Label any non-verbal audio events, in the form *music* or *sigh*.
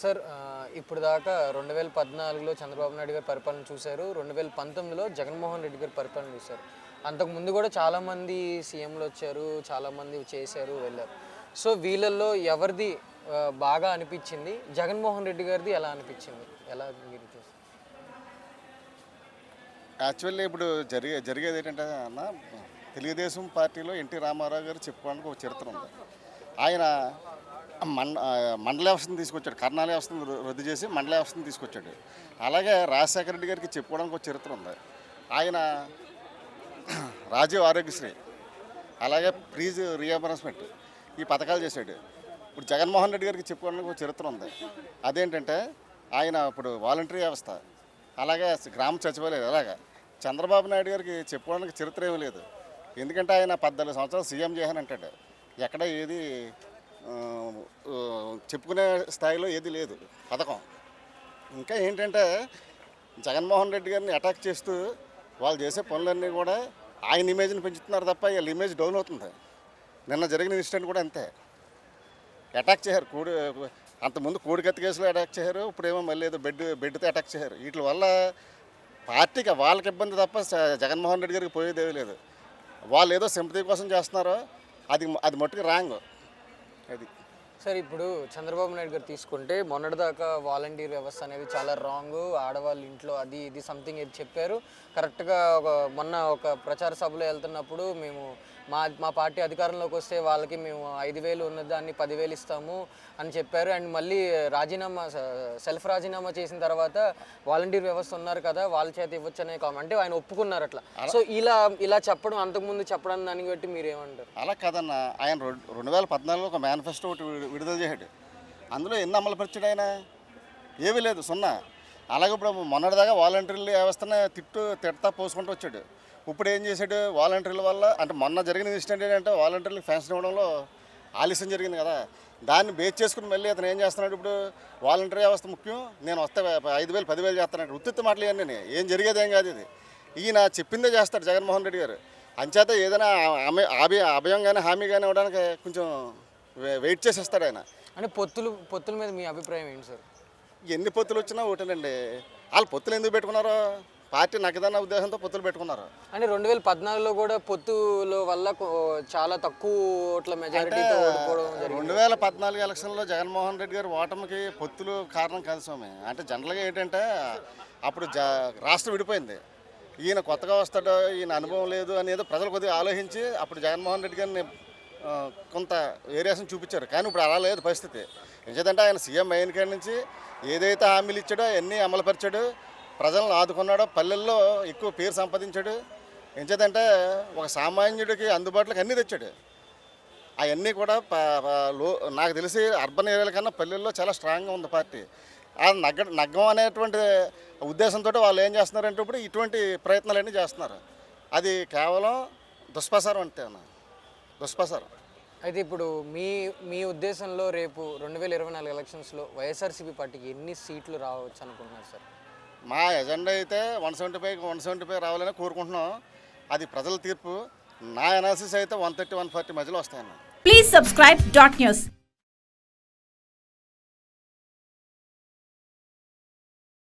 Sir ఇప్పుడు దాకా రెండు వేల పద్నాలుగులో చంద్రబాబు నాయుడు గారి పరిపాలన చూశారు. రెండు వేల పంతొమ్మిదిలో జగన్మోహన్ రెడ్డి గారి పరిపాలన చూశారు. అంతకు ముందు కూడా చాలామంది సీఎంలు వచ్చారు చాలామంది చేశారు వెళ్ళారు. సో వీళ్ళల్లో ఎవరిది బాగా అనిపించింది? జగన్మోహన్ రెడ్డి గారిది ఎలా అనిపించింది? ఎలా మీరు చూస్తారు? యాక్చువల్లీ ఇప్పుడు జరిగే జరిగేది ఏంటంటే అన్న తెలుగుదేశం పార్టీలో ఎన్టీ రామారావు గారు చెప్పుకోవడానికి ఒక చరిత్ర ఉంది. ఆయన మండ మండల వ్యవస్థను తీసుకొచ్చాడు. కర్ణాల వ్యవస్థను రద్దు చేసి మండల వ్యవస్థను తీసుకొచ్చాడు. అలాగే రాజశేఖర రెడ్డి గారికి చెప్పుకోవడానికి ఒక చరిత్ర ఉంది. ఆయన *clears throat* రాజీవ్ ఆరోగ్యశ్రీ అలాగే ప్రీజ్ రియంబర్స్మెంట్ ఈ పథకాలు చేశాడు. ఇప్పుడు జగన్మోహన్ రెడ్డి గారికి చెప్పుకోవడానికి ఒక చరిత్ర ఉంది. అదేంటంటే ఆయన ఇప్పుడు వాలంటరీ వ్యవస్థ అలాగే గ్రామ సచివాలయం అలాగా చంద్రబాబు నాయుడు గారికి చెప్పుకోవడానికి చరిత్ర ఏమీ లేదు. ఎందుకంటే ఆయన పద్నాలుగు సంవత్సరాలు సీఎం చేశాను ఎక్కడ ఏది చెప్పుకునే స్థాయిలో ఏది లేదు. పథకం. ఇంకా ఏంటంటే జగన్మోహన్ రెడ్డి గారిని అటాక్ చేస్తూ వాళ్ళు చేసే పనులన్నీ కూడా ఆయన ఇమేజ్ని పెంచుతున్నారు తప్ప వీళ్ళ ఇమేజ్ డౌన్ అవుతుంది. నిన్న జరిగిన ఇన్సిడెంట్ కూడా అంతే. అటాక్ చేశారు. కోడి అంతకుముందు కోడికత్తి కేసులో అటాక్ చేశారు. ఇప్పుడేమో మళ్ళీ ఏదో బెడ్ బెడ్తో అటాక్ చేశారు. వీటి వల్ల పార్టీకి వాళ్ళకి ఇబ్బంది తప్ప జగన్మోహన్ రెడ్డి గారికి పోయేదేమీ లేదు. వాళ్ళు ఏదో సింపతి కోసం చేస్తున్నారో అది అది మట్టుకు రాంగ్ అది సార్ ఇప్పుడు చంద్రబాబు నాయుడు గారు తీసుకుంటే మొన్నటిదాకా వాలంటీర్ వ్యవస్థ అనేది చాలా రాంగ్ ఆడవాళ్ళ ఇంట్లో అది ఇది సంథింగ్ ఇది చెప్పారు. కరెక్ట్గా ఒక మొన్న ఒక ప్రచార సభలో వెళ్తున్నప్పుడు మేము మా మా పార్టీ అధికారంలోకి వస్తే వాళ్ళకి మేము ఐదు వేలు ఉన్న దాన్ని పదివేలు ఇస్తాము అని చెప్పారు. అండ్ మళ్ళీ రాజీనామా సెల్ఫ్ రాజీనామా చేసిన తర్వాత వాలంటీర్ వ్యవస్థ ఉన్నారు కదా వాళ్ళ చేత ఇవ్వచ్చు అనే కామెంట్ అంటే ఆయన ఒప్పుకున్నారు అట్లా. సో ఇలా ఇలా చెప్పడం అంతకుముందు చెప్పడం దాన్ని బట్టి మీరు ఏమంటారు? అలా కాదన్న. ఆయన రెండు వేల పద్నాలుగులో ఒక మేనిఫెస్టో ఒకటి విడుదల చేశాడు. అందులో ఎన్ని అమలు పరిచాడు ఆయన? ఏమీ లేదు సున్నా. అలాగే ఇప్పుడు మొన్నటిదాకా వాలంటీర్లు వ్యవస్థను తిట్టు తిడతా పోసుకుంటూ వచ్చాడు. ఇప్పుడు ఏం చేశాడు? వాలంటీర్ల వల్ల అంటే మొన్న జరిగిన ఇన్సిడెంట్ ఏంటంటే వాలంటీర్లకు ఫ్యాన్షన్ ఇవ్వడంలో ఆలస్యం జరిగింది కదా. దాన్ని బేస్ చేసుకుని మళ్ళీ అతను ఏం చేస్తున్నాడు ఇప్పుడు? వాలంటీర్ వ్యవస్థ ముఖ్యం. నేను వస్తే ఐదు వేలు పదివేలు చేస్తానంటే ఉత్తిత్తి మాటలు ఇవన్నీ ఏం జరిగేది ఏం కాదు ఇది. ఈయన చెప్పిందే చేస్తాడు జగన్మోహన్ రెడ్డి గారు. అంచేత ఏదైనా ఆమె అభి అభయం కానీ హామీ కానీ ఇవ్వడానికి కొంచెం వెయిట్ చేసేస్తాడు ఆయన. అంటే పొత్తులు పొత్తుల మీద మీ అభిప్రాయం ఏంటి సార్? ఎన్ని పొత్తులు వచ్చినా ఒకటేనండి వాళ్ళు పొత్తులు ఎందుకు పెట్టుకున్నారో? పార్టీ నక్కదన్న ఉద్దేశంతో పొత్తులు పెట్టుకున్నారు. అంటే రెండు వేల పద్నాలుగులో కూడా పొత్తుల వల్ల చాలా తక్కువ ఓట్ల మెజారిటీతో ఓడిపోవడం జరిగింది. రెండు వేల పద్నాలుగు ఎలక్షన్లో జగన్మోహన్ రెడ్డి గారు ఓటమికి పొత్తులు కారణం కాదు స్వామి. అంటే జనరల్గా ఏంటంటే అప్పుడు జ రాష్ట్రం విడిపోయింది. ఈయన కొత్తగా వస్తాడో ఈయన అనుభవం లేదు అనేది ప్రజలు కొద్దిగా ఆలోచించి అప్పుడు జగన్మోహన్ రెడ్డి గారిని కొంత వేరియేషన్ చూపించారు. కానీ ఇప్పుడు అలా లేదు పరిస్థితి. ఎందుకంటే ఆయన సీఎం అయిన కాడి నుంచి ఏదైతే హామీలు ఇచ్చాడో అన్నీ అమలుపరిచాడు ప్రజలను ఆదుకున్నాడో పల్లెల్లో ఎక్కువ పేరు సంపాదించాడు ఎంచేదంటే ఒక సామాన్యుడికి అందుబాటులోకి అన్నీ తెచ్చాడు. అవన్నీ కూడా లో నాకు తెలిసి అర్బన్ ఏరియాల కన్నా పల్లెల్లో చాలా స్ట్రాంగ్గా ఉంది పార్టీ. ఆ నగ్గ నగ్గం అనేటువంటి ఉద్దేశంతో వాళ్ళు ఏం చేస్తున్నారంటే ఇప్పుడు ఇటువంటి ప్రయత్నాలన్నీ చేస్తున్నారు. అది కేవలం దుష్ప్రసారం అంతేనా? అన్న దుష్ప్రసారం అయితే ఇప్పుడు మీ మీ ఉద్దేశంలో రేపు రెండు వేల ఇరవై నాలుగు ఎలక్షన్స్లో వైఎస్ఆర్సీపీ పార్టీకి ఎన్ని సీట్లు రావచ్చు అనుకుంటున్నారు సార్? మా ఎజెండా అయితే one seventy five one seventy five రావాలని కోరుకుంటున్నాం. అది ప్రజల తీర్పు. నా అనాలిసిస్ అయితే వన్ థర్టీ వన్ ఫార్టీ మధ్యలో వస్తాయన్న. Please subscribe dot news.